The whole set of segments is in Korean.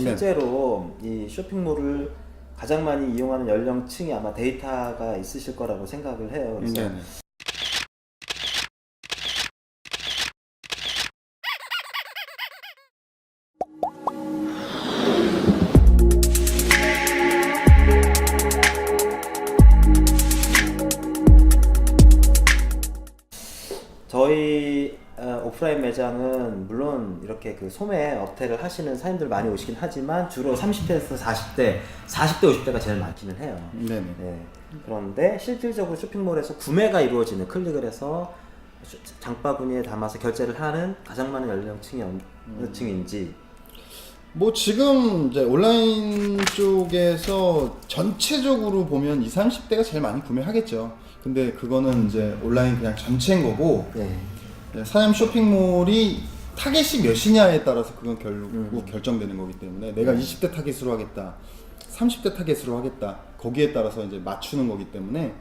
실제로 이 쇼핑몰을 가장 많이 이용하는 연령층이 아마 데이터가 있으실 거라고 생각을 해요. 그래서 물론 이렇게 그 소매 업태를 하시는 사장님들 많이 오시긴 하지만 주로 30대에서 40대, 40대, 50대가 제일 많기는 해요. 네네. 네. 그런데 실질적으로 쇼핑몰에서 구매가 이루어지는 클릭을 해서 쇼- 장바구니에 담아서 결제를 하는 가장 많은 연령층이 어느 층인지 뭐 지금 이제 온라인 쪽에서 전체적으로 보면 20, 30대가 제일 많이 구매하겠죠. 근데 그거는 이제 온라인 그냥 전체인 거고 네. 네, 사람 쇼핑몰이 타겟이 몇이냐에 따라서 그건 결국 음. 결정되는 거기 때문에 내가 20대 타겟으로 하겠다, 30대 타겟으로 하겠다 거기에 따라서 이제 맞추는 거기 때문에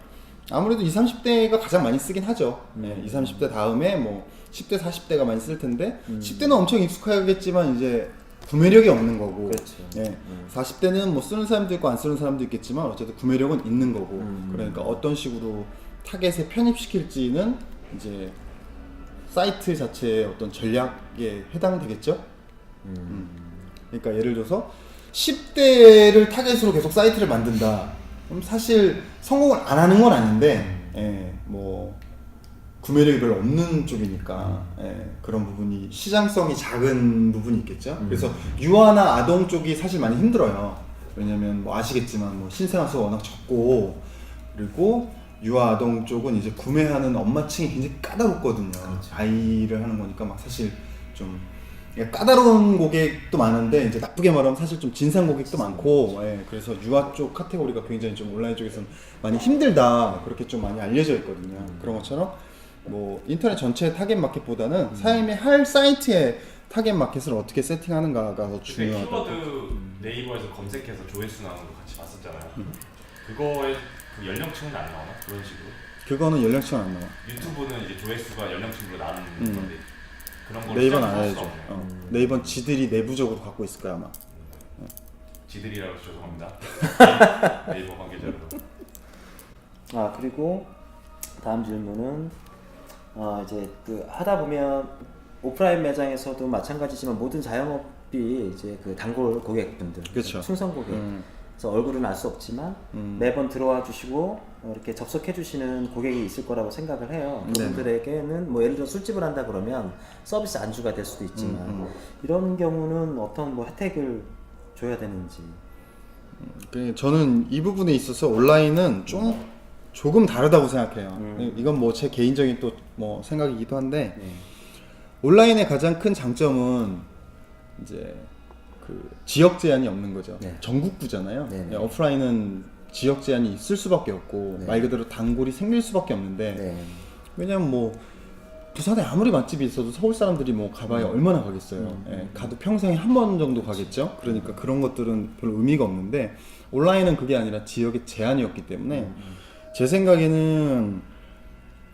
아무래도 20, 30대가 가장 많이 쓰긴 하죠. 네, 20, 30대 다음에 뭐 10대, 40대가 많이 쓸 텐데 10대는 엄청 익숙하겠지만 이제 구매력이 없는 거고 그렇죠. 네, 40대는 뭐 쓰는 사람도 있고 안 쓰는 사람도 있겠지만 어쨌든 구매력은 있는 거고 음. 그러니까 어떤 식으로 타겟에 편입시킬지는 이제 사이트 자체의 어떤 전략에 해당되겠죠. 음. 그러니까 예를 들어서 10대를 타겟으로 계속 사이트를 만든다. 그럼 사실 성공을 안 하는 건 아닌데, 예, 뭐 구매력이 별로 없는 쪽이니까 예, 그런 부분이 시장성이 작은 부분이 있겠죠. 그래서 유아나 아동 쪽이 사실 많이 힘들어요. 왜냐면 뭐 아시겠지만 뭐 신생아 수가 워낙 적고 그리고 유아 아동 쪽은 이제 구매하는 엄마층이 굉장히 까다롭거든요. 아이를 하는 거니까 막 사실 좀 예, 까다로운 고객도 많은데 이제 나쁘게 말하면 사실 좀 진상 고객도 많고 예, 그래서 유아 쪽 카테고리가 굉장히 좀 온라인 쪽에서는 많이 힘들다 그렇게 좀 많이 알려져 있거든요. 그런 것처럼 뭐 인터넷 전체 타겟 마켓보다는 사람이 할 사이트의 타겟 마켓을 어떻게 세팅하는가가 더 중요하다. 키워드 네이버에서 검색해서 조회수 나오는 거 같이 봤었잖아요. 그거에 그 연령층은 안 나오나? 그런 식으로. 그거는 연령층은 안 나와. 유튜브는 이제 조회수가 연령층으로 나누는 음. 건데 그런 걸 네이버는 안. 없네요. 어. 네이버는 지들이 내부적으로 갖고 있을 거야 아마. 지들이라고 해서 죄송합니다. 네이버 관계자 여러분. 아 그리고 다음 질문은 어, 이제 그 하다 보면 오프라인 매장에서도 마찬가지지만 모든 자영업이 이제 그 단골 고객분들, 그쵸. 충성 고객, 음. 그래서 얼굴은 알 수 없지만 음. 매번 들어와 주시고 어, 이렇게 접속해 주시는 고객이 있을 거라고 생각을 해요. 그분들에게는 뭐 예를 들어 술집을 한다 그러면 서비스 안주가 될 수도 있지만 음, 이런 경우는 어떤 뭐 혜택을 줘야 되는지. 그 저는 이 부분에 있어서 온라인은 좀 조금 다르다고 생각해요. 음. 이건 뭐 제 개인적인 또 뭐 생각이기도 한데 네. 온라인의 가장 큰 장점은 이제 그 지역 제한이 없는 거죠. 네. 전국구잖아요. 네네. 네, 오프라인은 지역 제한이 있을 수밖에 없고 네. 말 그대로 단골이 생길 수밖에 없는데 네. 왜냐면 뭐 부산에 아무리 맛집이 있어도 서울 사람들이 뭐 가봐야 얼마나 가겠어요. 음. 예, 가도 평생에 한 번 정도 가겠죠. 그러니까 그런 것들은 별로 의미가 없는데 온라인은 그게 아니라 지역의 제한이었기 때문에 음, 제 생각에는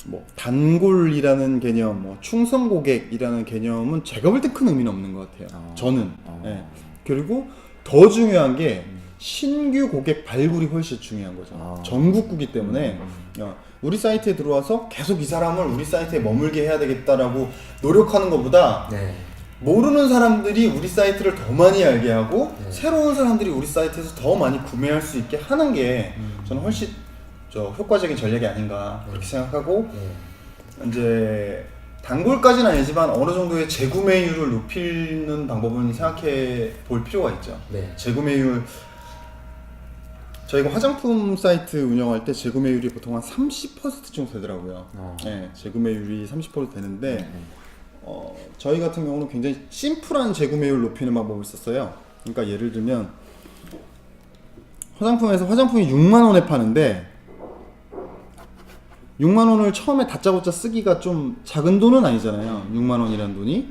뭐 단골이라는 개념, 뭐 충성 고객이라는 개념은 제가 볼 때 큰 의미는 없는 것 같아요. 어. 저는. 어. 예. 그리고 더 중요한 게 신규 고객 발굴이 훨씬 중요한 거죠. 아. 전국구기 때문에 어, 우리 사이트에 들어와서 계속 이 사람을 우리 사이트에 머물게 해야 되겠다라고 노력하는 것보다 네. 모르는 사람들이 우리 사이트를 더 많이 알게 하고 네. 새로운 사람들이 우리 사이트에서 더 많이 구매할 수 있게 하는 게 음. 저는 훨씬 저 효과적인 전략이 아닌가 그렇게 생각하고 네. 이제 단골까지는 아니지만 어느 정도의 재구매율을 높이는 방법은 생각해 볼 필요가 있죠. 네. 재구매율 저희가 화장품 사이트 운영할 때 재구매율이 보통 한 30% 정도 되더라고요. 어. 네, 재구매율이 30% 되는데 네. 어, 저희 같은 경우는 굉장히 심플한 재구매율 높이는 방법을 썼어요. 그러니까 예를 들면 화장품에서 화장품이 6만 원에 파는데 6만 원을 처음에 다짜고짜 쓰기가 좀 작은 돈은 아니잖아요. 6만 원이라는 돈이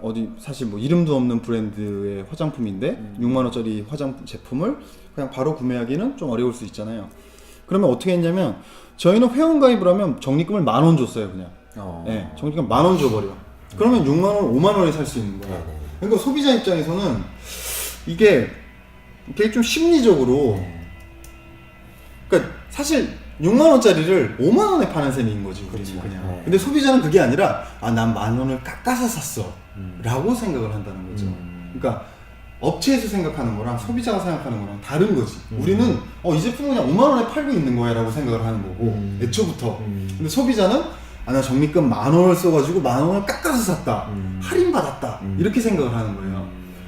어디 사실 뭐 이름도 없는 브랜드의 화장품인데 6만 원짜리 화장품 제품을 그냥 바로 구매하기는 좀 어려울 수 있잖아요. 그러면 어떻게 했냐면 저희는 회원 가입을 하면 적립금을 만 원 줬어요, 그냥. 어. 네, 적립금 만 원 줘버려. 그러면 6만 원, 5만 원에 살 수 있는 거야. 네네. 그러니까 소비자 입장에서는 이게 되게 좀 심리적으로 네. 그러니까 사실 6만 원짜리를 5만 원에 파는 셈인 거지 우리는 그렇죠. 그냥. 네. 근데 소비자는 그게 아니라 아 난 만 원을 깎아서 샀어. 음. 라고 생각을 한다는 거죠. 음. 그러니까 업체에서 생각하는 거랑 소비자가 생각하는 거랑 다른 거지. 음. 우리는 어, 이 제품은 그냥 5만 원에 팔고 있는 거야 라고 생각을 하는 거고 음. 애초부터. 음. 근데 소비자는 아 나 적립금 만 원을 써가지고 만 원을 깎아서 샀다. 음. 할인 받았다. 음. 이렇게 생각을 하는 거예요.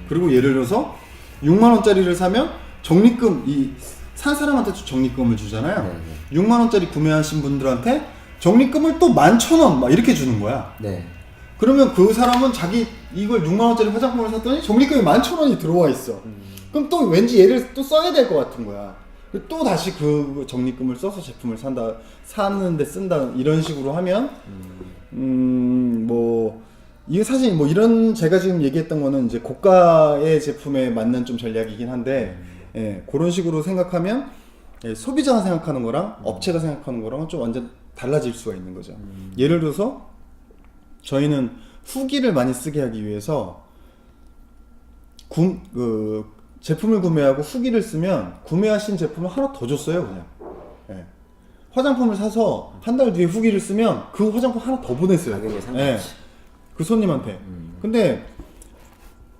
그리고 예를 들어서 6만 원짜리를 사면 적립금 이 산 사람한테 적립금을 주잖아요. 네, 6만 원짜리 구매하신 분들한테 적립금을 또 11,000원 막 이렇게 주는 거야. 네. 그러면 그 사람은 자기 이걸 6만 원짜리 화장품을 샀더니 적립금이 11,000원이 들어와 있어. 그럼 또 왠지 얘를 또 써야 될 것 같은 거야. 또 다시 그 적립금을 써서 제품을 산다, 사는데 쓴다 이런 식으로 하면 음뭐 이게 사실 뭐 이런 제가 지금 얘기했던 거는 이제 고가의 제품에 맞는 좀 전략이긴 한데 예, 그런 식으로 생각하면 예, 소비자가 생각하는 거랑 업체가 생각하는 거랑은 좀 완전 달라질 수가 있는 거죠. 예를 들어서 저희는 후기를 많이 쓰게 하기 위해서 구, 그 제품을 구매하고 후기를 쓰면 구매하신 제품을 하나 더 줬어요 그냥 예. 화장품을 사서 한 달 뒤에 후기를 쓰면 그 화장품 하나 더 보냈어요 가격에 상관없이. 그 손님한테 음. 근데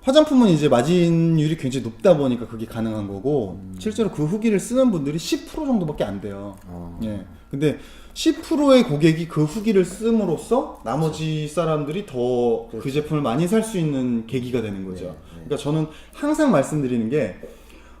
화장품은 이제 마진율이 굉장히 높다 보니까 그게 가능한 거고 실제로 그 후기를 쓰는 분들이 10% 정도밖에 안 돼요 어. 예. 근데 10%의 고객이 그 후기를 씀으로써 나머지 사람들이 더그 제품을 많이 살 수 있는 계기가 되는 거죠. 그렇죠. 네, 네. 그러니까 저는 항상 말씀드리는 게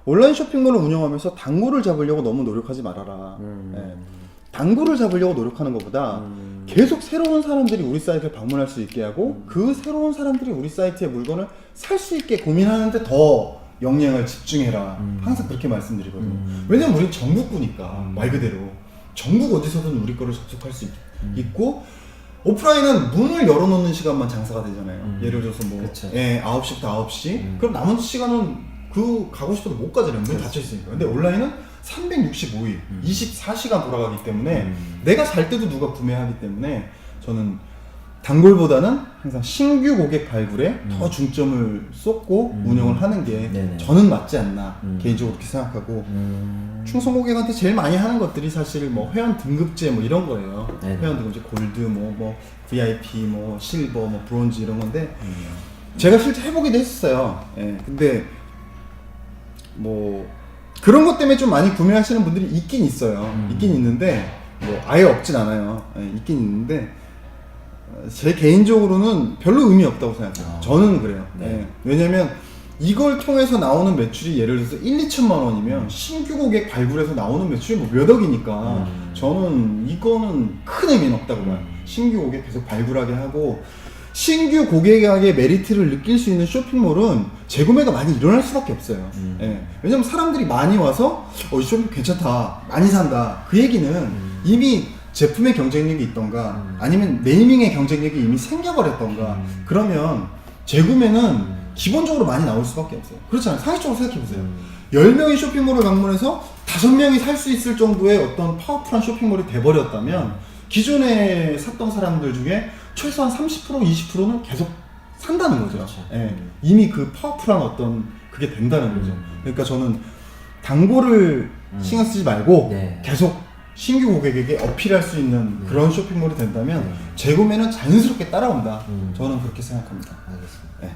온라인 쇼핑몰을 운영하면서 단골을 잡으려고 너무 노력하지 말아라. 음. 예. 단골을 잡으려고 노력하는 것보다 음. 계속 새로운 사람들이 우리 사이트를 방문할 수 있게 하고 그 새로운 사람들이 우리 사이트의 물건을 살 수 있게 고민하는데 더 역량을 집중해라. 음. 항상 그렇게 말씀드리거든요. 음. 왜냐면 우리 전국구니까 음. 말 그대로 전국 어디서든 우리 거를 접속할 수 있, 음. 고 오프라인은 문을 열어놓는 시간만 장사가 되잖아요. 음. 예를 들어서 뭐 그쵸. 예, 9시부터 9시 음. 그럼 나머지 시간은 그 가고 싶어도 못 가잖아요. 문 닫혀 있으니까. 근데 온라인은 365일, 음. 24시간 돌아가기 때문에 음. 내가 살 때도 누가 구매하기 때문에 저는 단골보다는 항상 신규 고객 발굴에 음. 더 중점을 쏟고 음. 운영을 하는 게 네네. 저는 맞지 않나 음. 개인적으로 그렇게 생각하고 음. 충성 고객한테 제일 많이 하는 것들이 사실 뭐 회원 등급제 뭐 이런 거예요. 네네. 회원 등급제 골드 뭐뭐 VIP 뭐 실버 뭐 브론즈 이런 건데 음. 제가 실제 해보기도 했어요. 예. 근데 뭐 그런 것 때문에 좀 많이 구매하시는 분들이 있긴 있어요. 음. 있긴 있는데 뭐 아예 없진 않아요. 예, 있긴 있는데 어, 제 개인적으로는 별로 의미 없다고 생각해요. 아. 저는 그래요. 네. 예. 왜냐면 이걸 통해서 나오는 매출이 예를 들어서 1, 2천만 원이면 신규 고객 발굴해서 나오는 매출이 뭐 몇 억이니까 음. 저는 이거는 큰 의미는 없다고 봐요. 음. 신규 고객 계속 발굴하게 하고 신규 고객에게 메리트를 느낄 수 있는 쇼핑몰은 재구매가 많이 일어날 수밖에 없어요. 음. 예. 왜냐면 사람들이 많이 와서 어, 이 쇼핑 괜찮다, 많이 산다. 그 얘기는 음. 이미 제품의 경쟁력이 있던가 음. 아니면 네이밍의 경쟁력이 이미 생겨버렸던가 음. 그러면 재구매는 음. 기본적으로 많이 나올 수밖에 없어요. 그렇잖아요. 상식적으로 생각해보세요. 음. 10명이 쇼핑몰을 방문해서 5명이 살 수 있을 정도의 어떤 파워풀한 쇼핑몰이 돼버렸다면 기존에 샀던 사람들 중에 최소한 30% 20%는 계속 산다는 거죠. 그렇죠. 예. 음. 이미 그 파워풀한 어떤 그게 된다는 거죠. 음. 그러니까 저는 단골을 음. 신경 쓰지 말고 네. 계속 신규 고객에게 어필할 수 있는 음. 그런 쇼핑몰이 된다면 네. 재구매는 자연스럽게 따라온다. 음. 저는 그렇게 생각합니다. 알겠습니다. 예.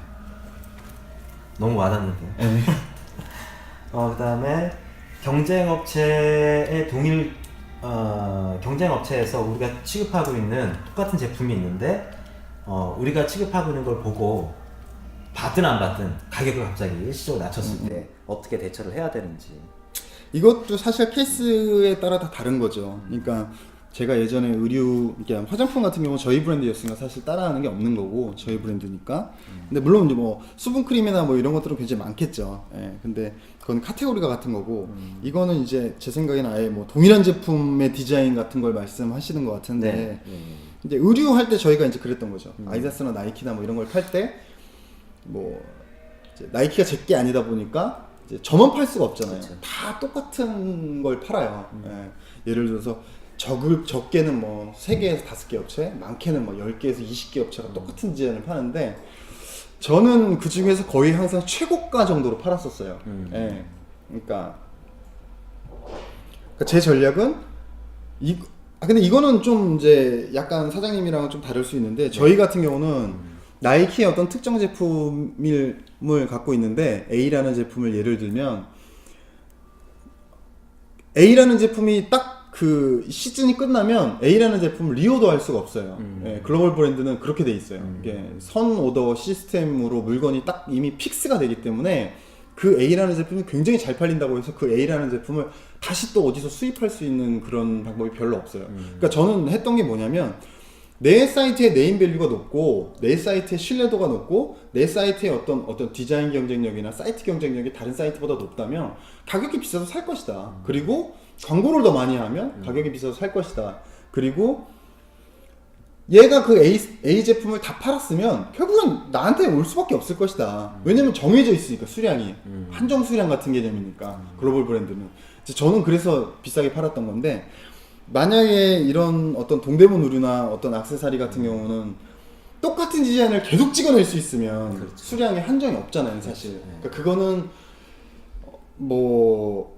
너무 와닿는데요. 예. 어, 그다음에 경쟁 업체의 동일 어, 경쟁 업체에서 우리가 취급하고 있는 똑같은 제품이 있는데 어, 우리가 취급하고 있는 걸 보고 받든 안 받든 가격을 갑자기 일시적으로 낮췄을 때 어떻게 대처를 해야 되는지. 이것도 사실 케이스에 따라 다 다른 거죠. 그러니까 제가 예전에 의류, 이게 화장품 같은 경우 는 저희 브랜드였으니까 사실 따라하는 게 없는 거고 저희 브랜드니까. 근데 물론 이제 뭐 수분 크림이나 뭐 이런 것들은 굉장히 많겠죠. 예. 근데 그건 카테고리가 같은 거고 이거는 이제 제 생각에는 아예 뭐 동일한 제품의 디자인 같은 걸 말씀하시는 것 같은데 네. 네. 이제 의류 할 때 저희가 이제 그랬던 거죠. 아디다스나 나이키나 뭐 이런 걸 팔 때 뭐 나이키가 제게 아니다 보니까 이제 저만 팔 수가 없잖아요. 그쵸. 다 똑같은 걸 팔아요. 예. 예를 들어서 적을 적게는 뭐 3개에서 5개 업체, 많게는 뭐 10개에서 20개 업체가 똑같은 디자인을 파는데 저는 그 중에서 거의 항상 최고가 정도로 팔았었어요. 음. 예. 그러니까, 그러니까 제 전략은 이 아, 근데 이거는 좀 이제 약간 사장님이랑은 좀 다를 수 있는데 저희 같은 경우는 나이키의 어떤 특정 제품을 갖고 있는데 A라는 제품을 예를 들면 A라는 제품이 딱 그 시즌이 끝나면 A라는 제품을 리오더 할 수가 없어요. 음. 예, 글로벌 브랜드는 그렇게 돼 있어요. 음. 이게 선 오더 시스템으로 물건이 딱 이미 픽스가 되기 때문에 그 A라는 제품이 굉장히 잘 팔린다고 해서 그 A라는 제품을 다시 또 어디서 수입할 수 있는 그런 방법이 별로 없어요. 음. 그러니까 저는 했던 게 뭐냐면 내 사이트의 네임 밸류가 높고 내 사이트의 신뢰도가 높고 내 사이트의 어떤 어떤 디자인 경쟁력이나 사이트 경쟁력이 다른 사이트보다 높다면 가격이 비싸도 살 것이다. 그리고 광고를 더 많이 하면 가격이 비싸도 살 것이다. 그리고 얘가 그 A, A 제품을 다 팔았으면 결국은 나한테 올 수밖에 없을 것이다. 왜냐면 정해져 있으니까 수량이 음. 한정 수량 같은 개념이니까 글로벌 브랜드는 이제 저는 그래서 비싸게 팔았던 건데 만약에 이런 어떤 동대문 의류나 어떤 악세사리 같은 경우는 똑같은 디자인을 계속 찍어낼 수 있으면 그렇죠. 수량에 한정이 없잖아요 사실. 네. 그러니까 그거는 어, 뭐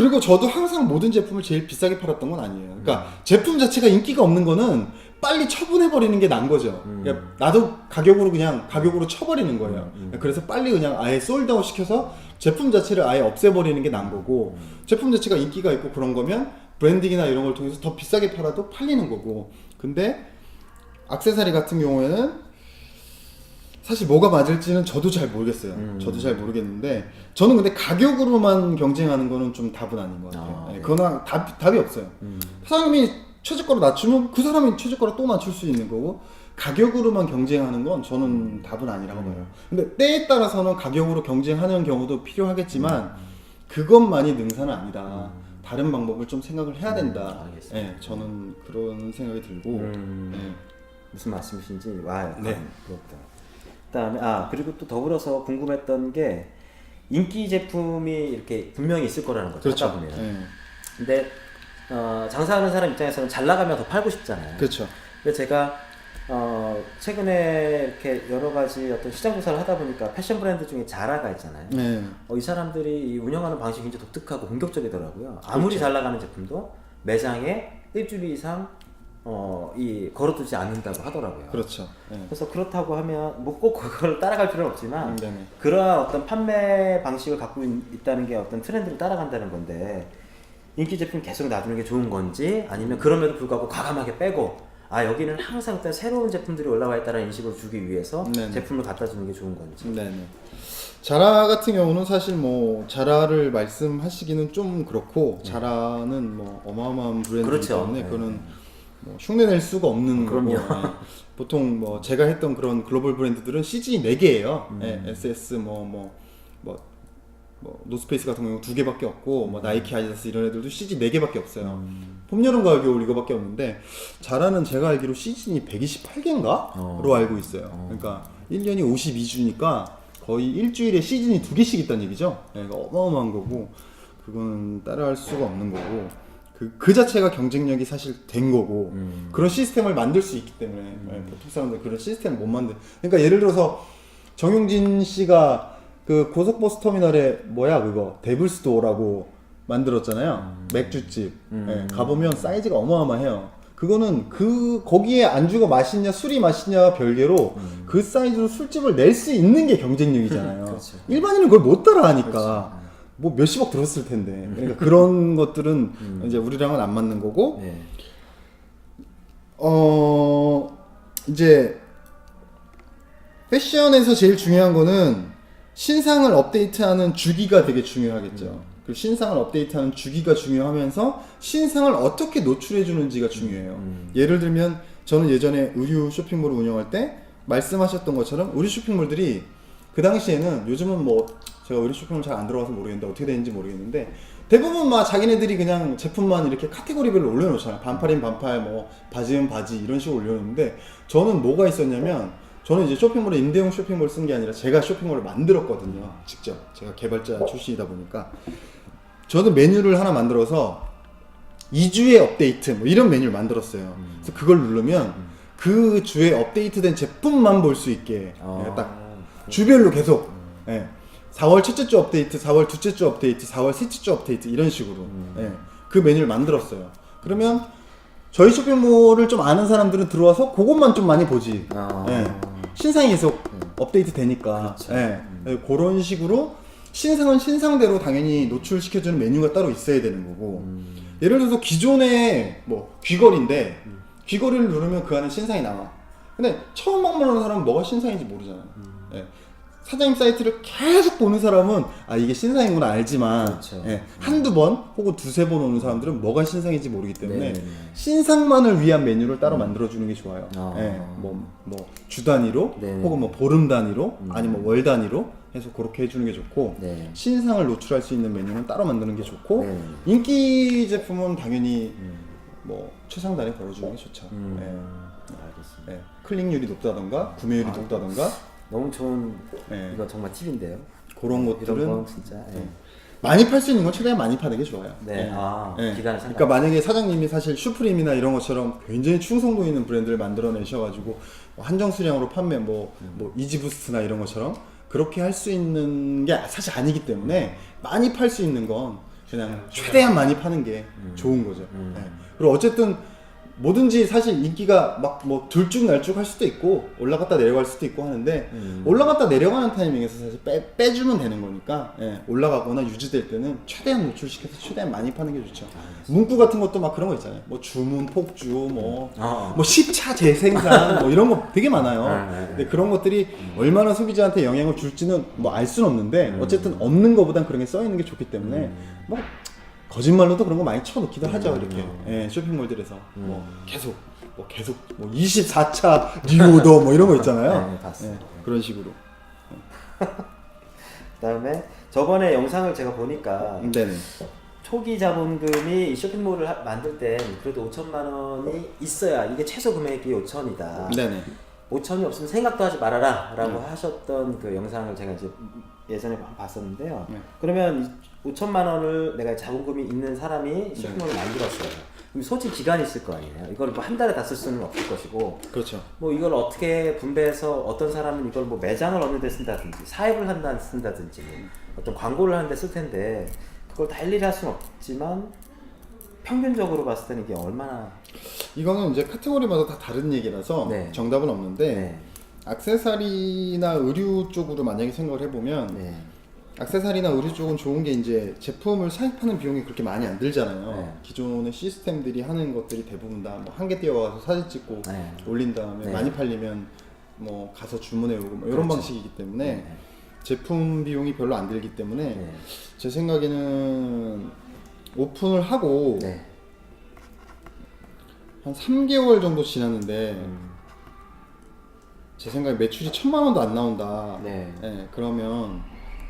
그리고 저도 항상 모든 제품을 제일 비싸게 팔았던 건 아니에요. 그러니까 음. 제품 자체가 인기가 없는 거는 빨리 처분해 버리는 게 난 거죠. 음. 그러니까 나도 가격으로 그냥 가격으로 쳐버리는 거예요. 음, 음. 그래서 빨리 그냥 아예 솔드아웃 시켜서 제품 자체를 아예 없애버리는 게 난 거고 음. 제품 자체가 인기가 있고 그런 거면 브랜딩이나 이런 걸 통해서 더 비싸게 팔아도 팔리는 거고. 근데 악세사리 같은 경우에는 사실 뭐가 맞을지는 저도 잘 모르겠어요. 음. 저도 잘 모르겠는데 저는 근데 가격으로만 경쟁하는 거는 좀 답은 아닌 것 같아요. 아, 네, 네. 그거나 답, 답이 없어요. 음. 사장님이 최저가로 낮추면 그 사람이 최저가로 또 맞출 수 있는 거고 가격으로만 경쟁하는 건 저는 답은 아니라고 봐요. 근데 때에 따라서는 가격으로 경쟁하는 경우도 필요하겠지만 그것만이 능사는 아니다. 다른 방법을 좀 생각을 해야 된다. 음, 알겠습니다. 네, 저는 그런 생각이 들고 음. 네. 무슨 말씀이신지 와요. 네. 부럽다. 그다음에 아 그리고 또 더불어서 궁금했던 게 인기 제품이 이렇게 분명히 있을 거라는 거죠. 그렇죠. 하다 보면. 네. 근데 어, 장사하는 사람 입장에서는 잘 나가면 더 팔고 싶잖아요. 그렇죠. 근데 제가 어, 최근에 이렇게 여러 가지 어떤 시장 조사를 하다 보니까 패션 브랜드 중에 자라가 있잖아요. 네. 어, 이 사람들이 이 운영하는 방식이 굉장히 독특하고 공격적이더라고요. 아무리 그렇죠. 잘 나가는 제품도 매장에 일주일 이상 어, 이 걸어두지 않는다고 하더라고요. 그렇죠. 네. 그래서 그렇다고 하면 뭐 꼭 그걸 따라갈 필요는 없지만 음, 네네. 그러한 어떤 판매 방식을 갖고 있, 다는게 어떤 트렌드를 따라간다는 건데 인기 제품 계속 놔두는 게 좋은 건지 아니면 그럼에도 불구하고 과감하게 빼고 아 여기는 항상 어떤 새로운 제품들이 올라와 있다는 인식을 주기 위해서 네네. 제품을 갖다 주는 게 좋은 건지 네네. 자라 같은 경우는 사실 뭐 자라를 말씀하시기는 좀 그렇고 자라는 뭐 어마어마한 브랜드이기 그렇죠. 때문에 네. 그거는 뭐 흉내낼 수가 없는 그럼요. 거고 네. 보통 뭐 제가 했던 그런 글로벌 브랜드들은 CG 4개예요. 음. 네, SS 뭐 뭐 뭐 뭐 노스페이스 같은 경우 두 개밖에 없고 뭐 나이키 아디다스 이런 애들도 CG 4개밖에 없어요. 음. 봄 여름 가을 겨울 이거밖에 없는데 자라는 제가 알기로 시즌이 128개인가로 어. 알고 있어요. 그러니까 1년이 52주니까 거의 일주일에 시즌이 두 개씩 있다는 얘기죠. 네, 그러니까 어마어마한 거고 그거는 따라할 수가 없는 거고 그, 그 자체가 경쟁력이 사실 된 거고 음. 그런 시스템을 만들 수 있기 때문에 네, 보통 사람들 그런 시스템을 못 만들. 그러니까 예를 들어서 정용진 씨가 그 고속버스 터미널에 뭐야 그거 데블스토어라고 만들었잖아요. 맥주집. 음. 예, 가보면 사이즈가 어마어마해요. 그거는 그 거기에 안주가 맛있냐 술이 맛있냐와 별개로 그 사이즈로 술집을 낼 수 있는 게 경쟁력이잖아요. 그렇죠. 일반인은 그걸 못 따라하니까 그렇죠. 뭐 몇십억 들었을 텐데. 그러니까 그런 것들은 이제 우리랑은 안 맞는 거고 네. 어 이제 패션에서 제일 중요한 거는 신상을 업데이트하는 주기가 되게 중요하겠죠. 그 신상을 업데이트하는 주기가 중요하면서 신상을 어떻게 노출해 주는지가 중요해요. 음. 예를 들면 저는 예전에 의류 쇼핑몰을 운영할 때 말씀하셨던 것처럼 의류 쇼핑몰들이 그 당시에는 요즘은 뭐 제가 의류 쇼핑몰 잘안 들어가서 모르겠는데 어떻게 되는지 모르겠는데 대부분 막 자기네들이 그냥 제품만 이렇게 카테고리별로 올려놓잖아요. 반팔인 반팔, 뭐 바지는 바지 이런 식으로 올려놓는데 저는 뭐가 있었냐면 저는 이제 쇼핑몰에 임대용 쇼핑몰 쓴 게 아니라 제가 쇼핑몰을 만들었거든요. 직접 제가 개발자 출신이다 보니까 저는 메뉴를 하나 만들어서 2주의 업데이트 뭐 이런 메뉴를 만들었어요. 그래서 그걸 누르면 그 주에 업데이트된 제품만 볼 수 있게 아, 예, 딱 주별로 계속 예. 4월 첫째 주 업데이트, 4월 둘째 주 업데이트, 4월 셋째 주 업데이트 이런 식으로 음. 예. 그 메뉴를 만들었어요. 그러면 저희 쇼핑몰을 좀 아는 사람들은 들어와서 그것만 좀 많이 보지. 아. 예. 신상이 계속 업데이트 되니까. 그렇죠. 예. 예, 그런 식으로 신상은 신상대로 당연히 노출시켜주는 메뉴가 따로 있어야 되는 거고. 음. 예를 들어서 기존에 뭐 귀걸이인데 귀걸이를 누르면 그 안에 신상이 나와. 근데 처음 방문하는 사람은 뭐가 신상인지 모르잖아요. 예. 사장님 사이트를 계속 보는 사람은 아 이게 신상이구나 알지만 그렇죠. 예, 한두 번 혹은 두세 번 오는 사람들은 뭐가 신상인지 모르기 때문에 네네네. 신상만을 위한 메뉴를 따로 만들어 주는 게 좋아요. 아. 예, 뭐, 뭐 주 단위로 네네. 혹은 뭐 보름 단위로 아니면 월 단위로 해서 그렇게 해주는 게 좋고 네. 신상을 노출할 수 있는 메뉴는 따로 만드는 게 좋고 네네. 인기 제품은 당연히 뭐 최상단에 걸어주는 게 좋죠. 음. 예. 알겠습니다. 예. 클릭률이 높다던가 구매율이 아, 높다던가 너무 좋은 예. 이거 정말 팁인데요. 그런 이런 것들은 건 진짜. 예. 예. 많이 팔 수 있는 건 최대한 많이 파는 게 좋아요. 네. 예. 아, 예. 기간을 상관. 그러니까 만약에 사장님이 사실 슈프림이나 이런 것처럼 굉장히 충성도 있는 브랜드를 만들어내셔가지고 뭐 한정 수량으로 판매 뭐, 음. 뭐 이지부스트나 이런 것처럼 그렇게 할 수 있는 게 사실 아니기 때문에 많이 팔 수 있는 건 그냥 최대한 많이 파는 게 좋은 거죠. 음. 예. 그리고 어쨌든 뭐든지 사실 인기가 막뭐 들쭉날쭉 할 수도 있고 올라갔다 내려갈 수도 있고 하는데 음. 올라갔다 내려가는 타이밍에서 사실 빼, 빼주면 되는 거니까 예, 올라가거나 유지될 때는 최대한 노출시켜서 최대한 많이 파는 게 좋죠. 문구 같은 것도 막 그런 거 있잖아요. 뭐 주문 폭주 뭐 아. 뭐 10차 재생산 뭐 이런 거 되게 많아요. 네, 네, 네. 근데 그런 것들이 얼마나 소비자한테 영향을 줄지는 뭐 알 수는 없는데 어쨌든 없는 거보단 그런 게 써 있는 게 좋기 때문에 뭐 거짓말로도 그런 거 많이 쳐놓기도 하죠 이렇게 예, 쇼핑몰들에서 뭐 계속 뭐 계속 뭐 24차 리오더 뭐 이런 거 있잖아요. 네, 봤습니다. 예, 그런 식으로. 그다음에 저번에 영상을 제가 보니까 네네. 초기 자본금이 이 쇼핑몰을 하- 만들 땐 그래도 5천만 원이 있어야 이게 최소 금액이 5천이다. 네네. 5천이 없으면 생각도 하지 말아라라고 하셨던 그 영상을 제가 이제 예전에 봤었는데요. 네. 그러면 이 5천만 원을 내가 자본금이 있는 사람이 쇼핑몰을 만들었어요. 그럼 소지 기간이 있을 거 아니에요. 이걸 뭐 한 달에 다 쓸 수는 없을 것이고 그렇죠. 뭐 이걸 어떻게 분배해서 어떤 사람은 이걸 뭐 매장을 얻는 데 쓴다든지 사입을 한다 쓴다든지 뭐 어떤 광고를 하는 데 쓸 텐데 그걸 다 일일이 할 수는 없지만 평균적으로 봤을 때는 이게 얼마나 이거는 이제 카테고리마다 다 다른 얘기라서 네. 정답은 없는데 네. 액세서리나 의류 쪽으로 만약에 생각을 해보면 네. 액세서리나 의류 쪽은 좋은 게 이제 제품을 사입하는 비용이 그렇게 많이 안 들잖아요. 네. 기존의 시스템들이 하는 것들이 대부분 다뭐한개 띄워가서 사진 찍고 네. 올린 다음에 네. 많이 팔리면 뭐 가서 주문해 오고 뭐 이런 그렇죠. 방식이기 때문에 네. 제품 비용이 별로 안 들기 때문에 네. 제 생각에는 오픈을 하고 네. 한 3개월 정도 지났는데 음. 제 생각에 매출이 천만 원도 안 나온다. 네. 예, 그러면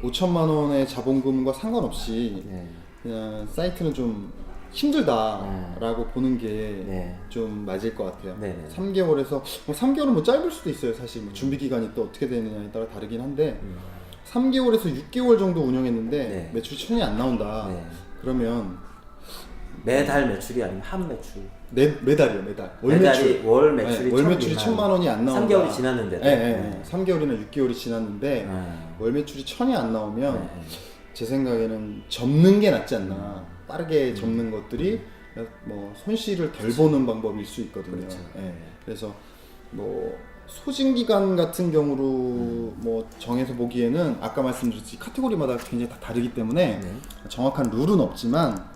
5천만 원의 자본금과 상관없이 네. 그냥 사이트는 좀 힘들다라고 보는 게 네. 좀 맞을 것 같아요. 네 네. 3개월에서 뭐 3개월은 뭐 짧을 수도 있어요. 사실 뭐 준비 기간이 또 어떻게 되느냐에 따라 다르긴 한데 음. 3개월에서 6개월 정도 운영했는데 네. 매출 천이 안 나온다. 네. 그러면 매달 매출이 아니면 한 매출. 매, 매달이요, 매달. 월 매달이 매출. 월 매출이 네, 월천 매출이. 천만 원이 안 나온다. 3개월이 지났는데도. 네, 네, 네. 3개월이나 6개월이 지났는데 네. 월 매출이 천이 안 나오면 네. 제 생각에는 접는 게 낫지 않나. 빠르게 접는 것들이 뭐 손실을 덜 보는 방법일 수 있거든요. 그렇죠. 예. 그래서 뭐 소진 기간 같은 경우로 뭐 정해서 보기에는 아까 말씀드렸듯이 카테고리마다 굉장히 다 다르기 때문에 네. 정확한 룰은 없지만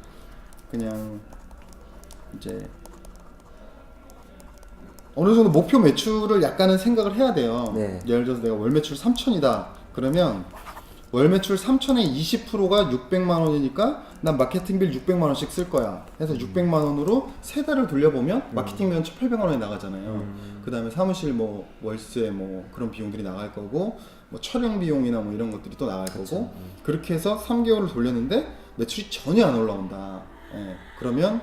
그냥 이제 어느 정도 목표 매출을 약간은 생각을 해야 돼요. 네. 예를 들어서 내가 월 매출 3천이다. 그러면 월 매출 3천의 20%가 600만 원이니까 난 마케팅빌 600만 원씩 쓸 거야. 해서 600만 원으로 세 달을 돌려보면 마케팅비는 1,800만 원이 나가잖아요. 그다음에 사무실 뭐 월세 뭐 그런 비용들이 나갈 거고 뭐 촬영 비용이나 뭐 이런 것들이 또 나갈 거고 그렇게 해서 3개월을 돌렸는데 매출이 전혀 안 올라온다. 예. 그러면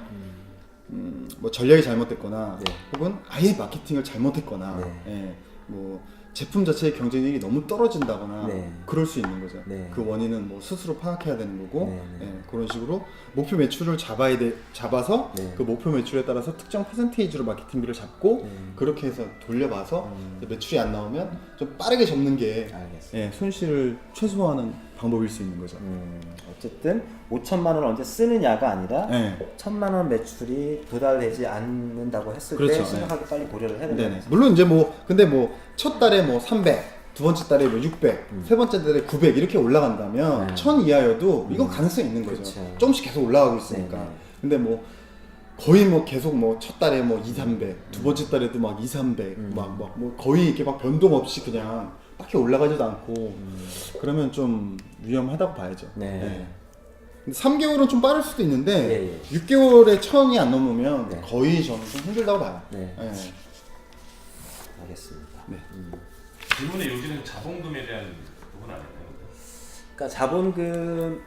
음, 뭐 전략이 잘못됐거나 네. 혹은 아예 마케팅을 잘못했거나 네. 예, 뭐 제품 자체의 경쟁력이 너무 떨어진다거나 네. 그럴 수 있는 거죠. 네. 그 원인은 뭐 스스로 파악해야 되는 거고 네, 네. 예, 그런 식으로 목표 매출을 잡아야 돼 잡아서 네. 그 목표 매출에 따라서 특정 퍼센테이지로 마케팅비를 잡고 네. 그렇게 해서 돌려봐서 음. 매출이 안 나오면 좀 빠르게 접는 게 알겠습니다. 예, 손실을 최소화하는 방법일 수 있는 거죠. 음, 어쨌든 5천만 원 언제 쓰느냐가 아니라 네. 천만 원 매출이 도달되지 않는다고 했을 그렇죠. 때 심각하게 빨리 고려를 해야 된다는 네네. 거죠. 물론 이제 뭐 근데 뭐 첫 달에 뭐 300, 두 번째 달에 뭐 600, 음. 세 번째 달에 900 이렇게 올라간다면 네. 1000 이하여도 이건 음. 가능성이 있는 거죠. 그렇죠. 조금씩 계속 올라가고 있으니까. 네네. 근데 뭐 거의 뭐 계속 뭐 첫 달에 뭐 2, 300, 두 번째 달에도 막 2, 300, 음. 막막뭐 거의 이렇게 막 변동 없이 그냥 딱히 올라가지도 않고 그러면 좀 위험하다고 봐야죠. 네. 근데 3개월은 좀 빠를 수도 있는데 예, 예. 6개월에 1000이 안 넘으면 네. 거의 저는 좀 힘들다고 봐요. 네. 예. 알겠습니다. 네. 음. 질문의 요지는 자본금에 대한 부분 아닐까요? 그러니까 자본금이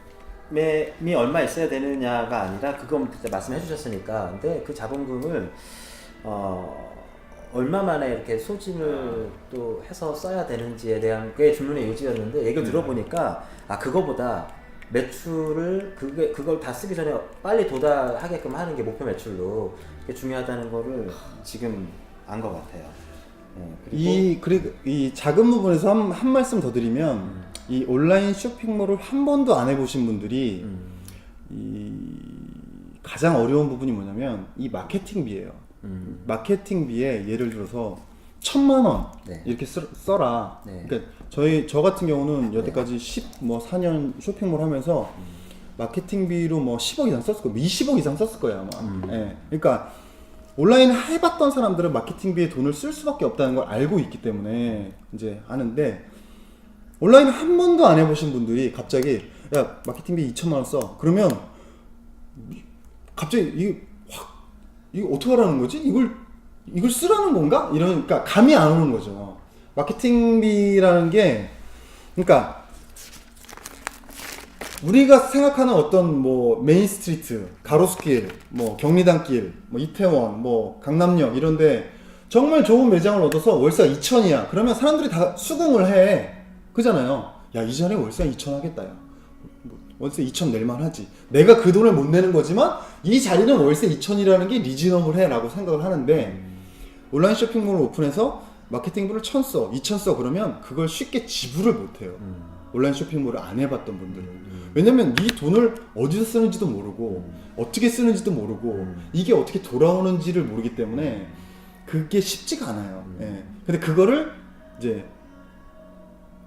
얼마 있어야 되느냐가 아니라 그건 그때 말씀해 주셨으니까 근데 그 자본금을 어 얼마 만에 이렇게 소진을 또 해서 써야 되는지에 대한 게 질문의 요지였는데 얘기를 네. 들어보니까 아 그거보다 매출을 그게 그걸 다 쓰기 전에 빨리 도달하게끔 하는 게 목표 매출로 그게 중요하다는 거를 지금 안 것 같아요. 네, 그리고 이 그리고 이 작은 부분에서 한, 한 말씀 더 드리면 음. 이 온라인 쇼핑몰을 한 번도 안 해보신 분들이 음, 이 가장 어려운 부분이 뭐냐면 이 마케팅비예요. 음, 마케팅비에 예를 들어서 천만 원 네. 이렇게 써, 써라. 네. 그러니까 저희 저 같은 경우는 여태까지 10뭐 4년 쇼핑몰 하면서 마케팅비로 뭐 10억 이상 썼을 거예요. 20억 이상 썼을 거예요 아마. 음. 예. 그러니까 온라인 해봤던 사람들은 마케팅비에 돈을 쓸 수밖에 없다는 걸 알고 있기 때문에 이제 하는데 온라인 한 번도 안 해보신 분들이 갑자기 야 마케팅비 2천만 원 써. 그러면 갑자기 확 이거 어떻게 하라는 거지? 이걸 이걸 쓰라는 건가? 이러니까 감이 안 오는 거죠. 마케팅비라는 게 그러니까 우리가 생각하는 어떤 뭐 메인 스트리트, 가로수길, 뭐 경리단길, 뭐 이태원, 뭐 강남역 이런데 정말 좋은 매장을 얻어서 월세가 2천이야. 그러면 사람들이 다 수긍을 해. 그잖아요. 야, 이 전에 월세 2천 하겠다. 야. 뭐 월세 2천 낼만 하지. 내가 그 돈을 못 내는 거지만 이 자리는 월세 2천이라는 게 리즈너블 해라고 생각을 하는데 온라인 쇼핑몰을 오픈해서 마케팅비를 1000 써, 2000써 그러면 그걸 쉽게 지불을 못 해요. 음, 온라인 쇼핑몰을 안 해봤던 분들은 왜냐면 이 돈을 어디서 쓰는지도 모르고 어떻게 쓰는지도 모르고 음. 이게 어떻게 돌아오는지를 모르기 때문에 그게 쉽지가 않아요. 음. 예. 근데 그거를 이제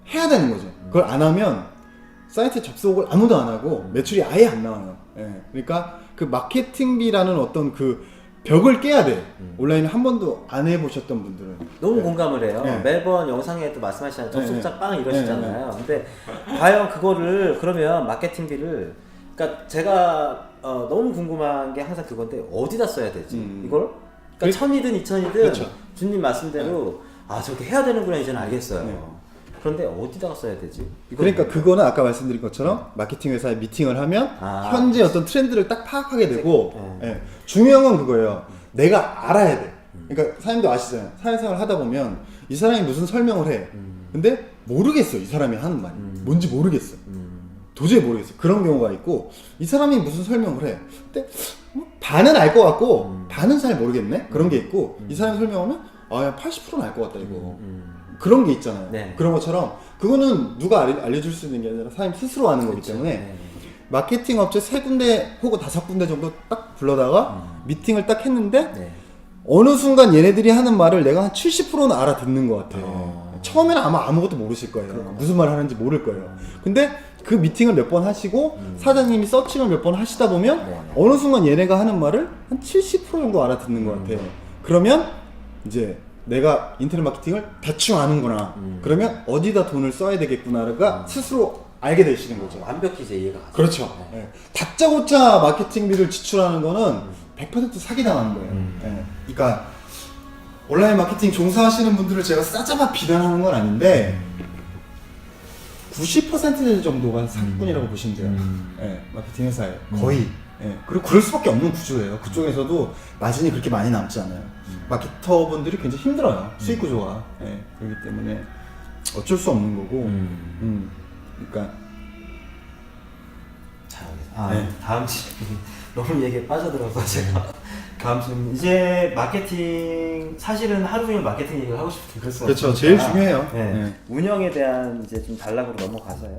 해야 되는 거죠. 그걸 안 하면 사이트 접속을 아무도 안 하고 매출이 아예 안 나와요. 예. 그러니까 그 마케팅비라는 어떤 그 벽을 깨야 돼. 온라인을 한 번도 안 해보셨던 분들은. 너무 네. 공감을 해요. 네. 매번 영상에도 말씀하시잖아요. 접속자 네, 빵 네. 이러시잖아요. 근데 과연 그거를 그러면 마케팅비를 그러니까 제가 어, 너무 궁금한 게 항상 그건데 어디다 써야 되지? 음. 이걸? 그러니까 그- 천이든 이천이든 그렇죠. 주님 말씀대로 아 저렇게 해야 되는구나 이제는 알겠어요. 네. 그런데 어디다가 써야 되지? 그러니까? 그거는 아까 말씀드린 것처럼 마케팅 회사에 미팅을 하면 아. 현재 어떤 트렌드를 딱 파악하게 되고 음. 예. 중요한 건 그거예요. 내가 알아야 돼. 그러니까 사장님도 아시잖아요. 사회생활 하다 보면 이 사람이 무슨 설명을 해. 근데 모르겠어. 이 사람이 하는 말이 뭔지 모르겠어. 음, 도저히 모르겠어. 그런 경우가 있고 이 사람이 무슨 설명을 해. 근데 뭐 반은 알 것 같고 음. 반은 잘 모르겠네. 그런 게 있고 이 사람이 설명하면 아야 80%는 알 것 같다 이거. 음. 그런 게 있잖아요. 네. 그런 것처럼 그거는 누가 알려, 알려줄 수 있는 게 아니라 사장님 스스로 하는 거기 그렇죠. 때문에 네. 마케팅 업체 세 군데 혹은 다섯 군데 정도 딱 불러다가 미팅을 딱 했는데 네. 어느 순간 얘네들이 하는 말을 내가 한 70%는 알아듣는 것 같아. 어. 처음에는 아마 아무것도 모르실 거예요. 것 무슨 말 하는지 모를 거예요. 근데 그 미팅을 몇 번 하시고 사장님이 서칭을 몇 번 하시다 보면 음. 네. 어느 순간 얘네가 하는 말을 한 70% 정도 알아듣는 것 음. 같아요. 그러면 이제 내가 인터넷 마케팅을 대충 아는구나. 음. 그러면 어디다 돈을 써야 되겠구나가 스스로 알게 되시는 거죠. 완벽히 이제 이해가 가죠. 그렇죠. 네. 예. 다짜고짜 마케팅비를 지출하는 거는 100% 사기당하는 거예요. 음. 예. 그러니까 온라인 마케팅 종사하시는 분들을 제가 싸잡아 비난하는 건 아닌데 90% 정도가 사기꾼이라고 보시면 돼요. 음. 예, 마케팅 회사에 거의 예, 그리고 그럴 수밖에 없는 구조예요. 그쪽에서도 마진이 그렇게 많이 남지 않아요. 마케터분들이 굉장히 힘들어요. 수익 구조가. 예, 그렇기 때문에 어쩔 수 없는 거고. 음. 그러니까 자, 아, 네. 다음 질문 너무 얘기에 빠져들어서 제가 다음 질문 이제 마케팅 사실은 하루 종일 마케팅 얘기를 하고 싶은데 그렇죠. 제일 중요해요. 네. 네. 운영에 대한 이제 좀 단락으로 넘어가서요.